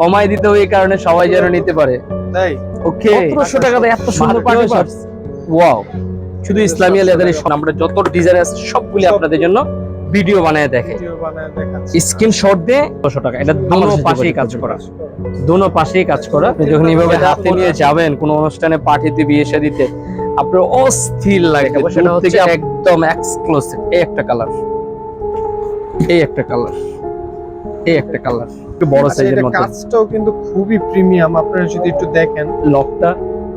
কমাই দিতে হবে এই কারণে সবাই যেন নিতে পারে। তাই? ওকে। সতেরোশো টাকাতে এত সুন্দর পার্টি পার্স ওয়াও। শুধু ইসলামিয়া লেদারের আমরা যত ডিজাইন আছে সবগুলি আপনাদের জন্য ভিডিও বানায় দেখে। ভিডিও বানায় দেখাচ্ছি। স্ক্রিনশট দিয়ে ছশো টাকা। এটা দোনো পাশেই কাজ করা। দোনো পাশেই কাজ করা। আপনি যখন এইভাবে হাতে নিয়ে যাবেন কোনো অনুষ্ঠানে পাঠিয়ে বিয়ে শাদিতে আপনার অস্থির লাগে। সেটা হচ্ছে একদম এক্সক্লুসিভ এই একটা কালার এই একটা কালার এই একটা কালার একটু বড় আচ্ছা, সাইজের মধ্যে কাজটাও কিন্তু খুবই প্রিমিয়াম আপনারা যদি একটু দেখেন। লকটা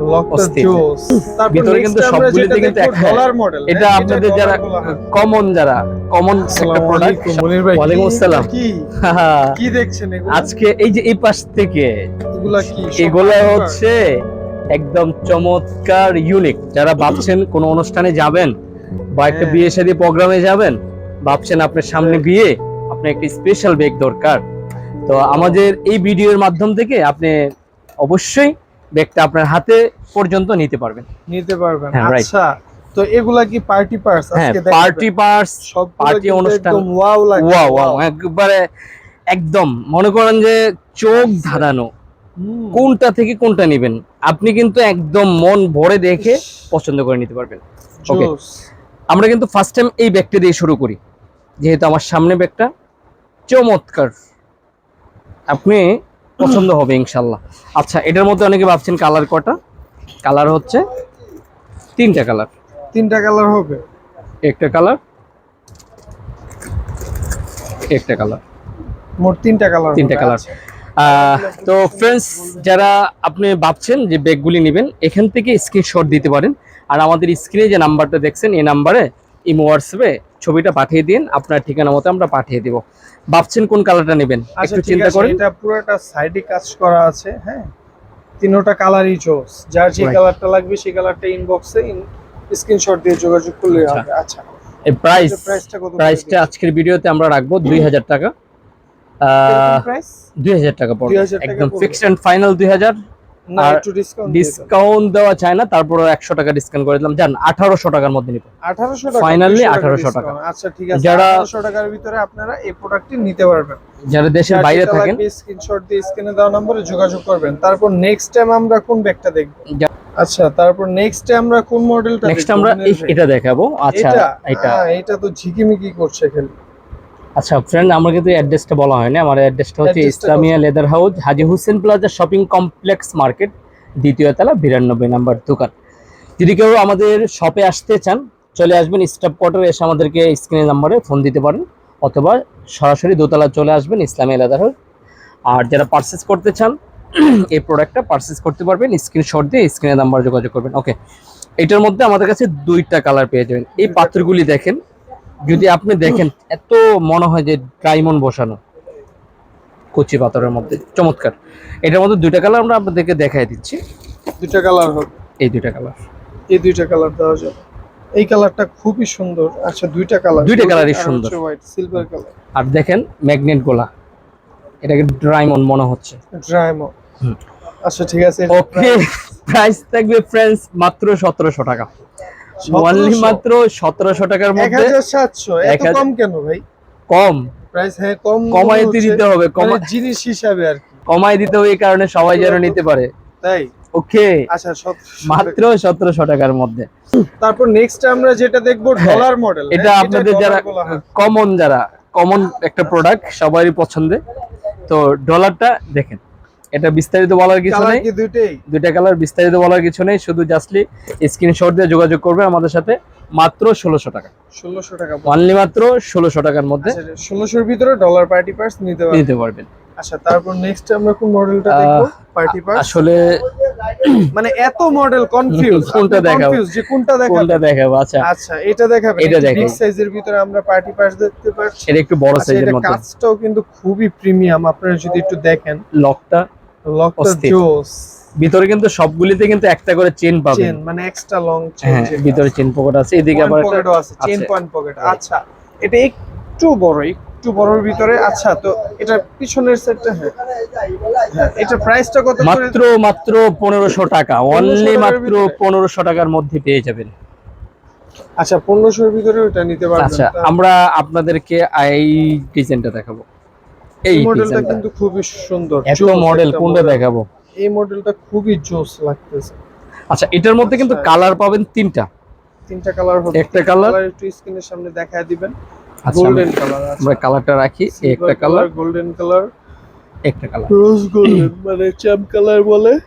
লকটা অস্থির। জোস। তারপর ভিতরে কিন্তু সবগুলিতে কিন্তু ডলার মডেল এটা আপনাদের যারা কমন যারা কমন একটা প্রোডাক্ট মনির ভাই ওয়ালাইকুম আসসালাম। কি? কি দেখছেন আজকে এই যে এই পাশ থেকে এগুলা কি সব এগুলো হচ্ছে একদম চমৎকার ইউনিক যারা ভাবছেন কোন অনুষ্ঠানে যাবেন বা একটা হ্যাঁ। বিয়ে শাদী প্রোগ্রামে যাবেন ভাবছেন আপনার সামনে বিয়ে আপনার একটা স্পেশাল ব্যাগ দরকার। তো আমাদের এই ভিডিওর মাধ্যম থেকে আপনি অবশ্যই ব্যাগটা আপনার হাতে পর্যন্ত নিতে পারবেন। নিতে পারবেন। হ্যাঁ, আচ্ছা তো এগুলা কি পার্টি পার্স হ্যাঁ আজকে পার্টি পার্স সব party অনুষ্ঠান। একদম ওয়াও লাগে। ওয়াও ওয়াও একবারে একদম মনে করেন যে চোখ ধাঁধানো। কোনটা থেকে কোনটা নেবেন? আপনি কিন্তু একদম মন ভরে দেখে পছন্দ করে নিতে পারবেন. জোস। আমরা কিন্তু ফার্স্ট টাইম এই ব্যাগটা দিয়ে শুরু করি। যেহেতু আমার সামনে ব্যাগটা চমৎকার। আপনি পছন্দ হবে ইনশাল্লাহ। আচ্ছা এটার মধ্যে অনেকে ভাবছেন কালার কটা? কালার হচ্ছে তিনটা কালার। তিনটা কালার হবে। একটা কালার একটা কালার। মোট তিনটা কালার তিনটা কালার। তো ফ্রেন্ডস যারা আপনি ভাবছেন যে ব্যাগগুলি নেবেন এখান থেকে স্ক্রিনশট দিতে পারেন। আর আমাদের স্ক্রিনে যে নাম্বারটা দেখছেন এই নাম্বারে ইমো হোয়াটসঅ্যাপে ছবিটা পাঠিয়ে দিন আপনার ঠিকানা মতো আমরা পাঠিয়ে দিব। ভাবছেন কোন কালারটা নেবেন? একটু আচ্ছা, চিন্তা করেন। এটা পুরোটা সাইডে কাজ করা আছে হ্যাঁ? তিনোটা কালারই চোস যার যে কালারটা লাগবে সেই কালারটা ইনবক্সে স্ক্রিনশট দিয়ে যোগাযোগ করলে আচ্ছা। হবে। আচ্ছা। এই প্রাইস আচ্ছা, প্রাইসটা আজকের ভিডিওতে আমরা রাখব 2000 টাকা। 2000 টাকা পড়বে। একদম ফিক্সড এন্ড ফাইনাল 2000 ডিসকাউন্ট দেওয়া চায় না তারপরে একশো টাকা ডিসকাউন্ট করে দিলাম। জান আঠারোশো টাকার মধ্যে নিব। 1800 টাকা Finally 200 1800 টাকা। আচ্ছা ঠিক আছে। যারা- 1800 টাকার ভিতরে আপনারা এই প্রোডাক্টটি নিতে পারবেন। যারা দেশের বাইরে থাকেন স্ক্রিনশট দিয়ে স্ক্রিনে দেওয়া নম্বরে যোগাযোগ করবেন। তারপর নেক্সট টাইম আমরা কোন ব্যাগটা দেখব? আচ্ছা তারপর নেক্সট আমরা কোন মডেলটা নেক্সট আমরা এটা দেখাবো। আচ্ছা এটা? এটা হ্যাঁ, তো ঝিকিমিকি করছে খালি। আচ্ছা ফ্রেন্ড আমার কিন্তু অ্যাড্রেসটা বলা হয়নি। আমার অ্যাড্রেসটা হচ্ছে Islamia leather house Haji Hussain plaza shopping complex market দ্বিতীয় তলা বিরানব্বই নাম্বার দোকান। যদি কেউ আমাদের শপে আসতে চান চলে আসবেন স্টাফ কোয়ার্টার এসে আমাদেরকে স্ক্রিনে নাম্বারে ফোন দিতে পারেন অথবা সরাসরি দোতলা চলে আসবেন ইসলামিয়া লেদার হাউস আর যারা পারচেস করতে চান এই প্রোডাক্টটা পারচেস করতে পারবেন স্ক্রিনশট দিয়ে স্ক্রিনে নাম্বার যোগাযোগ করবেন। ওকে এটার মধ্যে আমাদের কাছে দুইটা কালার পেয়ে যাবেন। এই পাত্রগুলি দেখেন যদি আপনি দেখেন এত মনে হয় যে ডায়মন্ড বসানো। কচি পাথরের মধ্যে চমৎকার। এটার মধ্যে দুইটা কালার আমরা আপনাদেরকে দেখাই দিচ্ছি। দুইটা কালার হবে এই দুইটা কালার এই দুইটা কালার দেওয়া যাবে এই কালারটা খুবই সুন্দর। আচ্ছা দুইটা কালার দুইটা colour-ই সুন্দর। হোয়াইট সিলভার কালার আর দেখেন ম্যাগনেট গোলা। এটাকে ডায়মন্ড মনে হচ্ছে। ড্রাইমো হুম। আচ্ছা ঠিক আছে। ওকে প্রাইস থাকবে ফ্রেন্ডস মাত্র সতেরোশো টাকা। অনলি 1700 মাত্র টাকার মধ্যে এত কম কেন ভাই? কম। প্রাইস হ্যাঁ কম কমাই দিতে হবে মানে জিনিস হিসাবে আর কি। কমাই দিতে হবে এই কারণে সবাই যেন নিতে পারে। তাই? ওকে। আচ্ছা মাত্র সতেরোশো টাকার মধ্যে। তারপর নেক্সট আমরা যেটা দেখব হ্যাঁ, ডলার মডেল এটা আপনাদের যারা কমন যারা কমন একটা প্রোডাক্ট সবারই পছন্দের। তো ডলারটা দেখেন। এটা বিস্তারিত বলার কিছু নেই। দুইটাই? দুইটা কালার বিস্তারিত বলার কিছু নেই। শুধু জাস্টলি স্ক্রিনশট দিয়ে যোগাযোগ করবে আমাদের সাথে মাত্র ষোলোশো টাকা। ষোলোশো টাকা অনলি মাত্র ষোলোশো টাকার মধ্যে আচ্ছা ষোলোশোর ভিতরে ডলার পার্টি পার্স নিতে পারবেন। নিতে পারবেন। আচ্ছা তারপর নেক্সট আমরা কোন মডেলটা দেখব? পার্টি পার্স আসলে মানে এত মডেল কনফিউজ কোনটা দেখাবো? কনফিউজ যে কোনটা দেখাবো? কোনটা দেখাবো? আচ্ছা। আচ্ছা এটা দেখাবেন। এটা এটা বিগ সাইজের ভিতরে আমরা পার্টি পার্স দেখতে পাচ্ছি। এটা একটু বড় সাইজের মধ্যে। কাজটাও কিন্তু খুবই প্রিমিয়াম আপনারা যদি একটু দেখেন। লকটা ভিতরে কিন্তু সবগুলিতে কিন্তু একটা করে চেন পাবেন। চেন মানে এক্সট্রা লং চেন ভিতরে চেন পকেট আছে এদিকে আবার পকেটও আছে চেন পয়েন্ট পকেট আচ্ছা এটা একটু বড় একটু বড়র ভিতরে। আচ্ছা তো এটা পিছনের সেটটা হ্যাঁ। হ্যাঁ এটা প্রাইসটা কত মাত্র মাত্র পনেরোশো টাকা। অনলি মাত্র ভিতরে? পনেরোশো টাকার মধ্যে পেয়ে যাবেন। আচ্ছা পনেরোশোর ভিতরে ওটা নিতে পারবেন। আচ্ছা আমরা আপনাদেরকে এই ডিজাইনটা দেখাবো। এই মডেলটা কিন্তু খুবই সুন্দর এত মডেল কোনটা দেখাবো? এই মডেলটা খুবই জোস লাগতেছে। আচ্ছা এটার মধ্যে কিন্তু আচ্ছা। কালার পাবেন তিনটা। তিনটা কালার হবে। একটা colour? একটু স্ক্রিনের সামনে দেখায় দিবেন। আচ্ছা গোল্ডেন কালার আমরা কালারটা রাখি। একটা কালার গোল্ডেন কালার একটা কালার রোজ গোল্ডেন মানে চ্যাম্প কালার বলে।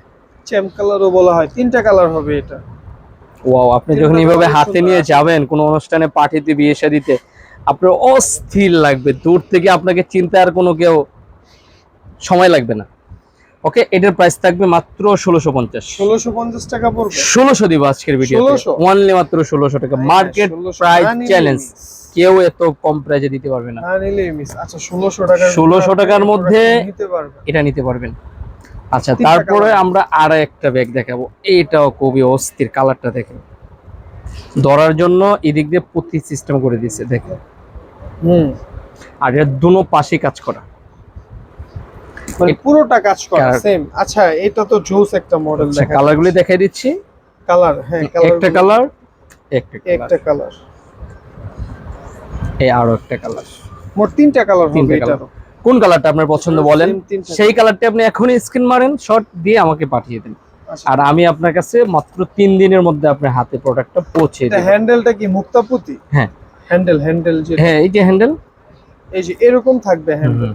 চ্যাম্প কালারও বলা হয়। তিনটা কালার হবে এটা। ওয়াও আপনি যখন এইভাবে হাতে নিয়ে যাবেন কোনো অনুষ্ঠানে পাঠিয়ে পার্টিতে বিয়ে শাদিতে আপনার অস্থির লাগবে। দূর থেকে আপনাকে চিন্তার কোনো কেউ সময় লাগবে না। ওকে এটার প্রাইস থাকবে মাত্র ষোলোশো পঞ্চাশ। ষোলোশো পঞ্চাশ টাকা পড়বে। ষোলোশো দিব আজকের ভিডিও 1600? ওনলি মাত্র ষোলোশো টাকা। মার্কেট প্রাইস চ্যালেঞ্জ কেউ এত কম প্রাইসে দিতে পারবে না। নিলেই মিস আচ্ছা ষোলোশো টাকা 1600 টাকার মধ্যে- এটা নিতে পারবেন। আচ্ছা তারপরে আমরা আর একটা ব্যাগ দেখাবো। এইটাও খুবই অস্থির কালারটা দেখেন। ধরার জন্য এদিক দিয়ে প্রতি সিস্টেম করে দিয়েছে দেখেন। হুম। আর এর দুনো পাশে কাজ করা। মানে পুরোটা কাজ করা সেম আচ্ছা এটা তো জোস একটা মডেল দেখা কালারগুলি দেখাই দিচ্ছি। কালার হ্যাঁ একটা কালার একটা কালার এই আরও একটা কালার মোট তিনটা কালার হবে এটারও। কোন কালারটা আপনার পছন্দ বলেন? সেই কালারটি আপনি এখনই স্ক্রিন মারেন শর্ট দিয়ে আমাকে পাঠিয়ে দেন। আচ্ছা। আর আমি আপনার কাছে মাত্র তিন দিনের মধ্যে আপনার হাতে প্রোডাক্টটা পৌঁছে এটা দেব। হ্যান্ডেলটা কি মুক্তাপুতি? হ্যাঁ। হ্যান্ডেল হ্যান্ডেল যে হ্যাঁ এই যে হ্যান্ডেল। এই যে এরকম থাকবে হ্যান্ডেল।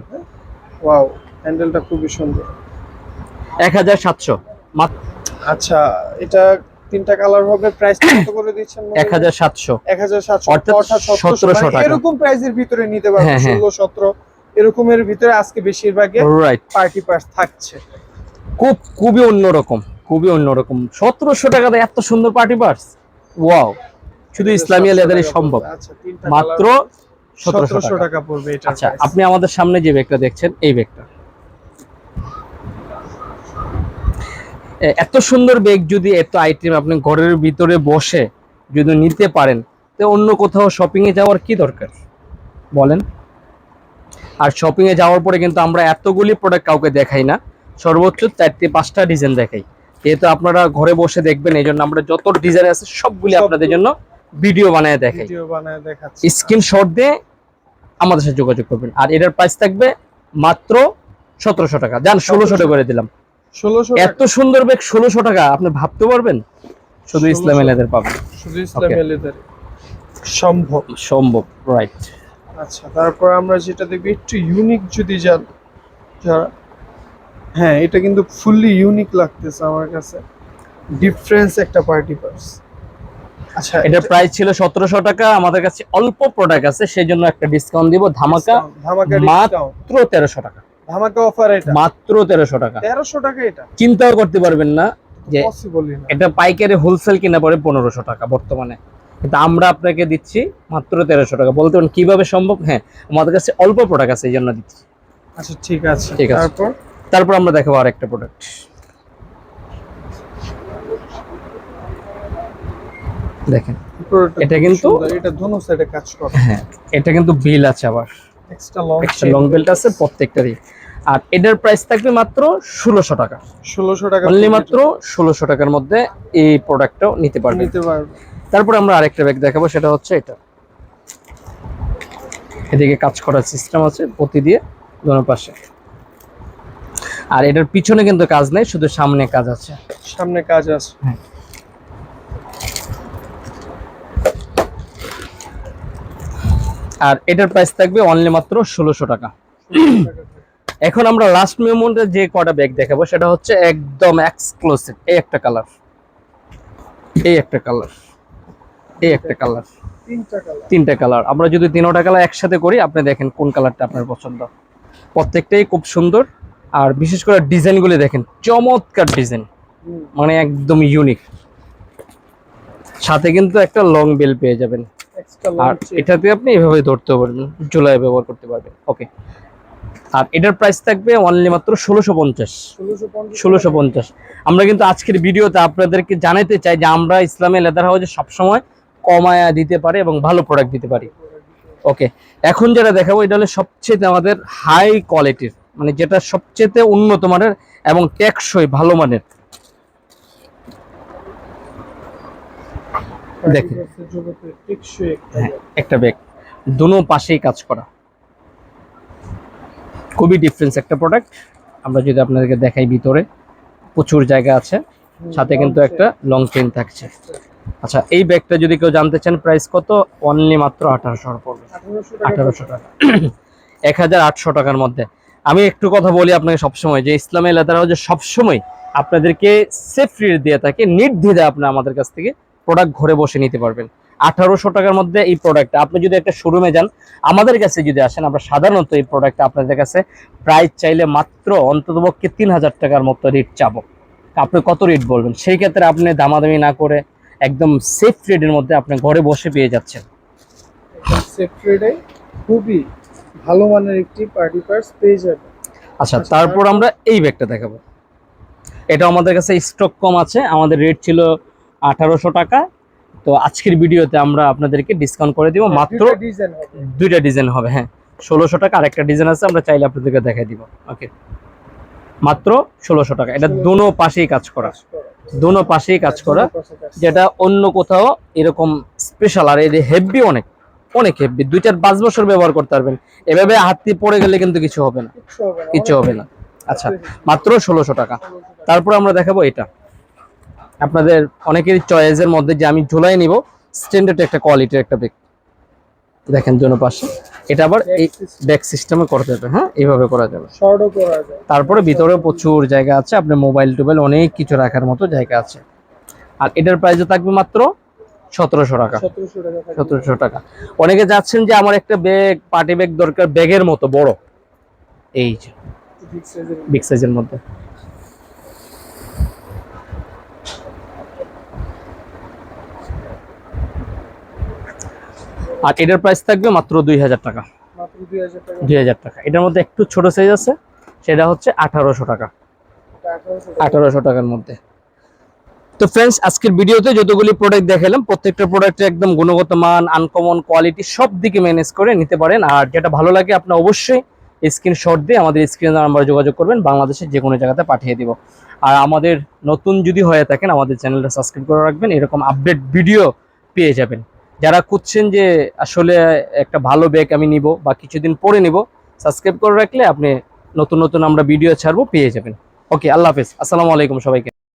ওয়াও হ্যান্ডেলটা খুবই সুন্দর। এক হাজার সাতশো। মাত্র আচ্ছা এটা তিনটা কালার হবে প্রাইস কত করে দিচ্ছেন এক হাজার সাতশো। এক হাজার সাতশো অর্থাৎ অর্থাৎ 1700 1700 টাকা। এরকম প্রাইসের ভিতরে নিতে পারবে হ্যাঁ, হ্যাঁ। ষোলো সতেরো। এরকমের ভিতরে আজকে বেশিরভাগে রাইট পার্টি পার্স থাকছে। খুব খুবই অন্যরকম খুবই অন্যরকম। সতেরোশো টাকাতে এত সুন্দর পার্টি পার্স ওয়াও শুধু ইসলামিয়া 1700 লেদারই সম্ভব। আচ্ছা মাত্র সতেরোশো টাকা। পড়বে আচ্ছা আপনি আমাদের সামনে যে ব্যাগটা দেখছেন এই ব্যাগটা। এত সুন্দর ব্যাগ যদি এত আইটেম আপনি ঘরের ভিতরে বসে যদি নিতে পারেন তো অন্য কোথাও শপিং এ যাওয়ার কি দরকার? বলেন। আর শপিং এ যাওয়ার পরে কিন্তু আমরা এতগুলি প্রোডাক্ট কাউকে দেখাই না সর্বোচ্চ চারটি পাঁচটা ডিজাইন দেখাই। যেহেতু আপনারা ঘরে বসে দেখবেন এই জন্য আমরা যত ডিজাইন আছে সবগুলি আপনাদের জন্য ভিডিও বানায় দেখাই। ভিডিও বানায় দেখাচ্ছি। স্ক্রিনশট দিয়ে আমাদের সাথে যোগাযোগ করবেন। আর এটার প্রাইস থাকবে মাত্র সতেরোশো টাকা। যান ষোলোশো টাকা করে দিলাম। ষোলোশো এত সুন্দর ব্যাগ ষোলোশো টাকা আপনি ভাবতে পারবেন? শুধু 1600 ইসলাম এলাদের পাবেন। শুধু ইসলামী সম্ভব। সম্ভব রাইট আচ্ছা তারপর আমরা যেটা দেখবি একটু ইউনিক যদি যান যারা হ্যাঁ এটা কিন্তু ফুললি ইউনিক লাগতেছে আমার কাছে। ডিফারেন্স একটা পার্টি পার্স আচ্ছা এটার প্রাইস ছিল সতেরোশো টাকা আমাদের কাছে অল্প প্রোডাক্ট আছে সেই জন্য একটা ডিসকাউন্ট দিব। ধামাকা মাত্র ডিসকাউন্ট তেরোশো টাকা। ধামাকা অফার এটা। মাত্র তেরোশো টাকা। তেরোশো টাকা এটা। চিন্তাও করতে পারবেন না যে এটা পাইকারি হোলসেল কিনা পড়ে পনেরোশো টাকা বর্তমানে। কিন্তু আমরা আপনাকে দিচ্ছি মাত্র তেরোশো টাকা। বলতে পারেন কীভাবে সম্ভব? হ্যাঁ আমাদের কাছে অল্প প্রোডাক্ট আছে এই জন্য দিচ্ছি। আচ্ছা ঠিক আছে। ঠিক আছে। তারপর? তারপর আমরা দেখাবো আর একটা প্রোডাক্ট দেখেন। এটা কিন্তু- এটা দোনো সাইডে কাজ করে। হ্যাঁ এটা কিন্তু বিল আছে আবার। এক্সট্রা লং একটা লং বেল্ট আছে প্রত্যেকটারই। আর এটার প্রাইস থাকবে মাত্র ষোলোশো টাকা। ষোলোশো টাকা অনলি মাত্র ষোলোশো টাকার মধ্যে এই প্রোডাক্টটাও নিতে পারবেন নিতে পারবে। তারপর আমরা আরেকটা ব্যাগ দেখাবো সেটা হচ্ছে এটা। এদিকে কাজ করার সিস্টেম আছে প্রতি দিয়ে দোনো পাশে। আর এটার পিছনে কিন্তু কাজ নেই শুধু সামনে কাজ আছে। সামনে কাজ আছে। আর এটার প্রাইস থাকবে অনলি মাত্র ষোলোশো টাকা। এখন আমরা লাস্ট মেমোন্টে যে কটা ব্যাগ দেখাবো সেটা হচ্ছে একদম এক্সক্লুসিভ এই একটা কালার এই একটা কালার এই একটা কালার তিনটা কালার আমরা যদি তিনোটা কালার একসাথে করি আপনি দেখেন কোন কালারটা আপনার পছন্দ। প্রত্যেকটাই খুব সুন্দর। আর বিশেষ করে ডিজাইনগুলি দেখেন চমৎকার ডিজাইন মানে একদম ইউনিক সাথে কিন্তু একটা লং বেল পেয়ে যাবেন। আর এটাতে আপনি এভাবে ধরতে পারবেন জুলাই ব্যবহার করতে পারবেন। ওকে আর এটার প্রাইস থাকবে অনলি মাত্র ষোলোশো পঞ্চাশ। ষোলোশো পঞ্চাশ আমরা কিন্তু আজকের ভিডিওতে আপনাদেরকে জানাতে চাই যে আমরা ইসলামী লেদার হাউসে সবসময় কমায়া দিতে পারি এবং ভালো প্রোডাক্ট দিতে পারি। ওকে এখন যেটা দেখাবো এটা হলো সবচেয়ে আমাদের হাই কোয়ালিটির মানে যেটা সবচেয়ে উন্নত মানের এবং টেকসই ভালো মানের। দেখেন। একটা হ্যাঁ, ব্যাগ। দুনো পাশেই কাজ করা। খুবই ডিফারেন্স একটা প্রোডাক্ট আমরা যদি আপনাদেরকে দেখাই ভিতরে প্রচুর জায়গা আছে। সাথে কিন্তু একটা লং চেন থাকছে। আচ্ছা এই ব্যাগটা যদি কেউ জানতে চান প্রাইস কত? অনলি মাত্র আঠারোশো পড়বে। আঠারোশো টাকা এক হাজার আটশো টাকার মধ্যে। আমি একটু কথা বলি আপনাকে সবসময় যে ইসলামী লেদার হাউস সবসময় আপনাদেরকে সেফ রেট দিয়ে থাকে নির্দ্বিধে আপনি আমাদের কাছ থেকে প্রোডাক্ট ঘরে বসে নিতে পারবেন। আঠারোশো টাকার মধ্যে এই প্রোডাক্টটা আপনি যদি একটা শোরুমে যান আমাদের কাছে যদি আসেন আমরা সাধারণত এই প্রোডাক্ট আপনাদের কাছে প্রাইস চাইলে মাত্র অন্ততপক্ষে তিন হাজার টাকার মতো রেট চাবো। আপনি কত রেট বলবেন? সেই ক্ষেত্রে আপনি দামাদামি না করে একদম সেফ রেটের মধ্যে আপনি ঘরে বসে পেয়ে যাচ্ছেন। সেফ্রেডে খুবই ভালো মানের একটি পার্টি পার্স পেয়ে যাবে আচ্ছা আচ্ছা, তারপর আমরা এই ব্যাগটা দেখাবো। এটা আমাদের কাছে স্টক কম আছে আমাদের রেট ছিল আঠারোশো টাকা। তো আজকের ভিডিওতে আমরা আপনাদেরকে ডিসকাউন্ট করে দিব। মাত্র দুইটা ডিজাইন হবে। হ্যাঁ। ষোলোশো টাকা আরেকটা ডিজাইন আছে আমরা চাইলে আপনাদেরকে দেখাই দিব। ওকে মাত্র ষোলোশো টাকা। এটা দোনো পাশেই কাজ করা। দোনো পাশেই কাজ করা। যেটা অন্য কোথাও এরকম স্পেশাল আর এটা হেভি অনেক। অনেক হেভি দুই চার পাঁচ বছর ব্যবহার করতে পারবেন। এভাবে হাত দিয়ে পড়ে গেলে কিন্তু কিছু হবে না। কিছু হবে না। আচ্ছা মাত্র ষোলোশো টাকা। তারপর আমরা দেখাবো এটা। আপনাদের অনেকেরই চয়েসের মধ্যে যে আমি ঝোলাই নিব স্ট্যান্ডার্ড একটা কোয়ালিটির একটা ব্যাগ দেখেন জন্য পাশে। এটা আবার এই ব্যাগ সিস্টেমে করা যাবে হ্যাঁ? এইভাবে করা যাবে। তারপরে ভিতরে প্রচুর জায়গা আছে আপনার মোবাইল টোবাইল অনেক কিছু রাখার মতো জায়গা আছে। আর এটার প্রাইসও থাকবে মাত্র সতেরোশো টাকা। সতেরোশো টাকা অনেকে যাচ্ছেন যে আমার একটা ব্যাগ পার্টি ব্যাগ দরকার ব্যাগের মতো বড়। এই যে। বিগ সাইজের মধ্যে। আর এটার প্রাইস থাকবে মাত্র দুই হাজার টাকা। দুই হাজার টাকা। এটার মধ্যে একটু ছোট সাইজ আছে সেটা হচ্ছে আঠারোশো টাকা। আঠারোশো টাকার মধ্যে। তো ফ্রেন্ডস আজকের ভিডিওতে যতগুলি প্রোডাক্ট দেখালাম প্রত্যেকটা প্রোডাক্টের একদম গুণগত মান আনকমন কোয়ালিটি সব দিকে ম্যানেজ করে নিতে পারেন। আর যেটা ভালো লাগে আপনি অবশ্যই স্ক্রিনশট দিয়ে আমাদের স্ক্রিন নাম্বারে যোগাযোগ করবেন বাংলাদেশের যে কোনো জায়গাতে পাঠিয়ে দিব। আর আমাদের নতুন যদি হয়ে থাকেন আমাদের চ্যানেলটা সাবস্ক্রাইব করে রাখবেন এরকম আপডেট ভিডিও পেয়ে যাবেন। যারা খুঁজছেন যে আসলে একটা ভালো ব্যাগ আমি নিব বা কিছুদিন পরে নিব সাবস্ক্রাইব করে রাখলে আপনি নতুন নতুন আমরা ভিডিও ছাড়বো, পেয়ে যাবেন। ওকে আল্লাহ হাফেজ। আসসালামু আলাইকুম সবাইকে।